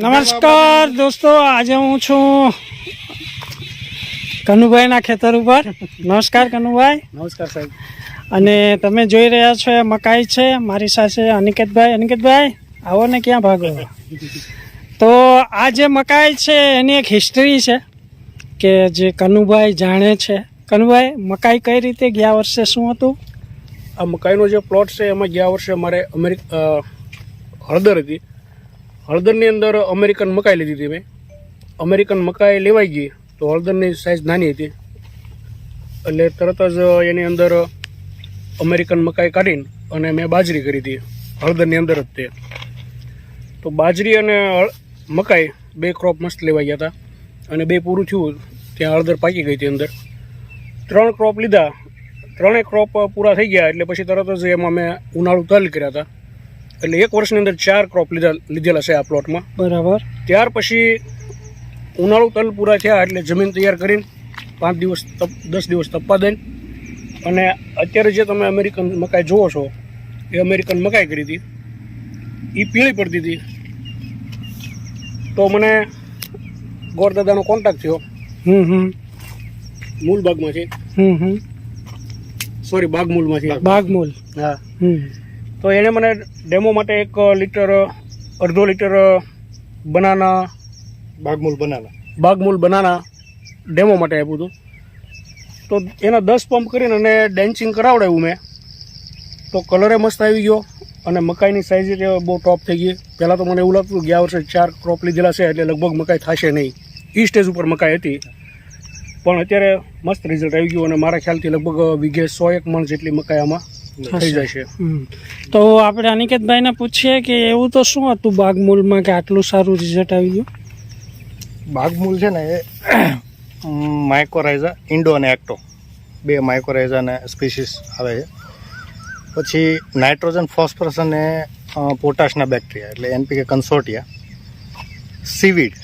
નમસ્કાર દોસ્તો આજે હું છું કનુભાઈના ખેતર ઉપર. નમસ્કાર કનુભાઈ. નમસ્કાર સાહેબ. અને તમે જોઈ રહ્યા છો મકાઈ છે મારી સાથે અનિકેતભાઈ. અનિકેતભાઈ આવો ને ક્યાં ભાગો? તો આ જે મકાઈ છે એની એક હિસ્ટ્રી છે કે જે કનુભાઈ જાણે છે. કનુભાઈ મકાઈ કઈ રીતે ગયા વર્ષે શું હતું? આ મકાઈનો જે પ્લોટ છે એમાં ગયા વર્ષે મારે અમેરિક હળદર હતી. હળદરની અંદર અમેરિકન મકાઈ લીધી હતી મેં. અમેરિકન મકાઈ લેવાઈ ગઈ. તો હળદરની સાઇઝ નાની હતી. એટલે તરત જ એની અંદર અમેરિકન મકાઈ કાઢીને અને મેં બાજરી કરી હતી. હળદરની અંદર જ તે. તો બાજરી અને મકાઈ બે ક્રોપ મસ્ત લેવાઈ ગયા હતા. અને બે પૂરું થયું. ત્યાં હળદર પાકી ગઈ હતી અંદર. ત્રણ ક્રોપ લીધા. ત્રણેય ક્રોપ પૂરા થઈ ગયા. એટલે પછી તરત જ એમાં મેં ઉનાળુ તલ કર્યા હતા. એટલે એક વર્ષની અંદર ચાર ક્રોપ લીધા લીધેલા છે આ પ્લોટમાં બરાબર. ત્યાર પછી ઉનાળુ તલ પૂરા થયા એટલે જમીન તૈયાર કરીને પાંચ દિવસ તપ દસ દિવસ તપવા દઈને અને અત્યારે જે તમે અમેરિકન મકાઈ જુઓ છો એ અમેરિકન મકાઈ કરી હતી. એ પીળી પડતી હતી. તો મને ગોરદાદાનો કોન્ટેક્ટ થયો. હમ હમ. મૂલબાગમાંથી હમ હમ. સોરી બાગમૂલમાંથી બાગમૂલ હા. હમ. તો એણે મને ડેમો માટે એક લીટર અડધો litre banana Bagmool banana. Bagmool banana demo માટે આપ્યું હતું. તો એના દસ પંપ કરીને અને ડેન્સિંગ કરાવડાવ્યું મેં. તો કલરે મસ્ત આવી ગયો અને મકાઈની સાઇઝ બહુ ટોપ થઈ ગઈ. પહેલાં તો મને એવું લાગતું હતું ગયા વર્ષે ચાર ક્રોપ લીધેલા છે એટલે લગભગ મકાઈ થશે નહીં. એ સ્ટેજ ઉપર મકાઈ હતી. પણ અત્યારે મસ્ત રિઝલ્ટ આવી ગયું અને મારા ખ્યાલથી લગભગ વીઘે સો એક મણ જેટલી મકાઈ આમાં થઈ જશે. તો આપણે અનિકેતભાઈને પૂછીએ કે એવું તો શું હતું બાગમૂલમાં કે આટલું સારું રિઝલ્ટ આવી ગયું? બાગમૂલ છે ને એ માઇકોરાઇઝા ઇન્ડો અને એક્ટો બે માઇકોરાઇઝાને સ્પીસીસ આવે છે. પછી નાઇટ્રોજન ફોસ્ફરસ અને પોટાશના બેક્ટેરિયા એટલે એનપીકે કન્સોટિયા સીવીડ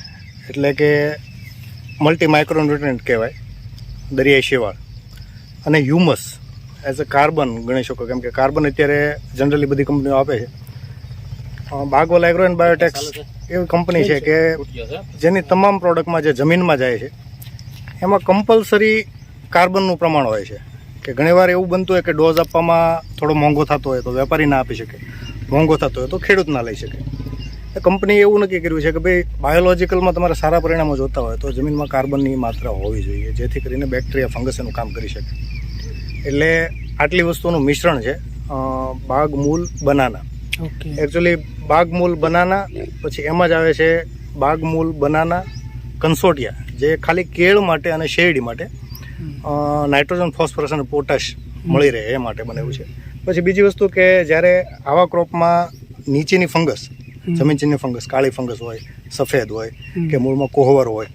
એટલે કે મલ્ટી માઇક્રોન્યુટ્રન્ટ કહેવાય દરિયાઈ શેવાળ. અને હ્યુમસ એઝ અ કાર્બન ગણી શકો. કેમ કે કાર્બન અત્યારે જનરલી બધી કંપનીઓ આપે છે. બાગવલ એગ્રો એન્ડ બાયોટેક્સ એવી કંપની છે કે જેની તમામ પ્રોડક્ટમાં જે જમીનમાં જાય છે એમાં કમ્પલસરી કાર્બનનું પ્રમાણ હોય છે. કે ઘણીવાર એવું બનતું હોય કે ડોઝ આપવામાં થોડો મોંઘો થતો હોય તો વેપારી ના આપી શકે. મોંઘો થતો હોય તો ખેડૂત ના લઈ શકે. એ કંપનીએ એવું નક્કી કર્યું છે કે ભાઈ બાયોલોજિકલમાં તમારે સારા પરિણામો જોતા હોય તો જમીનમાં કાર્બનની માત્રા હોવી જોઈએ જેથી કરીને બેક્ટેરિયા ફંગસ એનું કામ કરી શકે. એટલે આટલી વસ્તુનું મિશ્રણ છે Bagmool banana. Actually Bagmool banana પછી એમાં જ આવે છે બાગ મૂલ બનાના કન્સોટિયા જે ખાલી કેળ માટે અને શેરડી માટે નાઇટ્રોજન ફોસ્ફરસ અને પોટાશ મળી રહે એ માટે બનાવ્યું છે. પછી બીજી વસ્તુ કે જ્યારે આવા ક્રોપમાં નીચેની ફંગસ જમીનચીની ફંગસ કાળી ફંગસ હોય સફેદ હોય કે મૂળમાં કોહવર હોય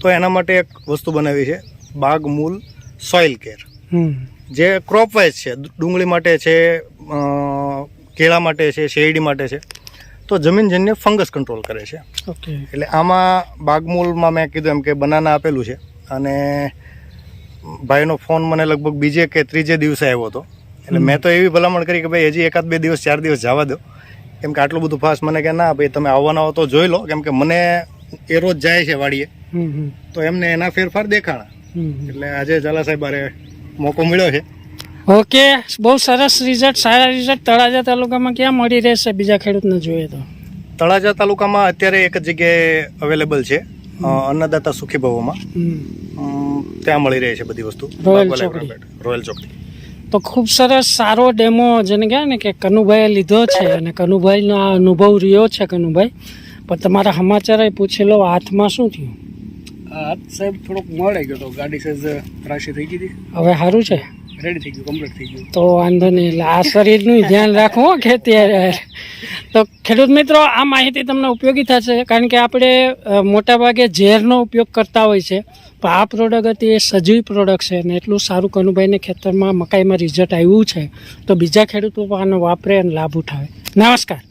તો એના માટે એક વસ્તુ બનાવી છે બાગ મૂલ સોઇલ કેર. જે ક્રોપ વાઇઝ છે ડુંગળી માટે છે કેળા માટે છે શેરડી માટે છે તો જમીનજન્ય ફંગસ કંટ્રોલ કરે છે. ઓકે. એટલે આમાં બાગમૂલમાં મેં કીધું એમ કે બનાના આપેલું છે અને ભાઈનો ફોન મને લગભગ બીજે કે ત્રીજે દિવસે આવ્યો હતો. એટલે મેં તો એવી ભલામણ કરી કે ભાઈ હજી એકાદ બે દિવસ ચાર દિવસ જવા દો. કેમ કે આટલું બધું ફાસ્ટ મને કે ના ભાઈ તમે આવવાના હો તો જોઈ લો. કેમ કે મને એ રોજ જાય છે વાડીએ. તો એમને એના ફેરફાર દેખાણા. એટલે આજે ઝાલા સાહેબ બારે મોકો મળ્યો છે. ઓકે બહુ સરસ રિઝલ્ટ સારા રિઝલ્ટ તળાજા તાલુકામાં ક્યાં મળી રહેશે બીજા ખેડૂતને જોઈએ તો? તળાજા તાલુકામાં અત્યારે એક જ જગ્યાએ અવેલેબલ છે અન્નદાતા સુખી ભવોમાં. ત્યાં મળી રહે છે બધી વસ્તુ. રોયલ ચોકડી. રોયલ ચોકડી. તો ખૂબ સરસ સારો ડેમો જેને કહેવાય ને કે કનુભાઈએ લીધો છે અને કનુભાઈનો આ અનુભવ રહ્યો છે કનુભાઈ. પણ તમારા સમાચાર પૂછી લો હાથમાં શું થયું? હાથ સાહેબ થોડોક મળે ગયો તો ગાડી સાઈઝ ત્રાસી થઈ ગઈ હવે સારું છે? રેડી થઈ ગયું કમ્પ્લીટ થઈ ગયું. તો વાંધો નહીં એટલે આ શરીરનું ધ્યાન રાખવું હો ખેતી તો ખેડૂત મિત્રો આ માહિતી તમને ઉપયોગી થશે કારણ કે આપણે મોટાભાગે ઝેરનો ઉપયોગ કરતા હોય છે. પણ આ પ્રોડક્ટ હતી એ સજીવ પ્રોડક્ટ છે અને એટલું સારું કનુભાઈને ખેતરમાં મકાઈમાં રિઝલ્ટ આવ્યું છે. તો બીજા ખેડૂતો પણ આનો વાપરે અને લાભ ઉઠાવે. નમસ્કાર.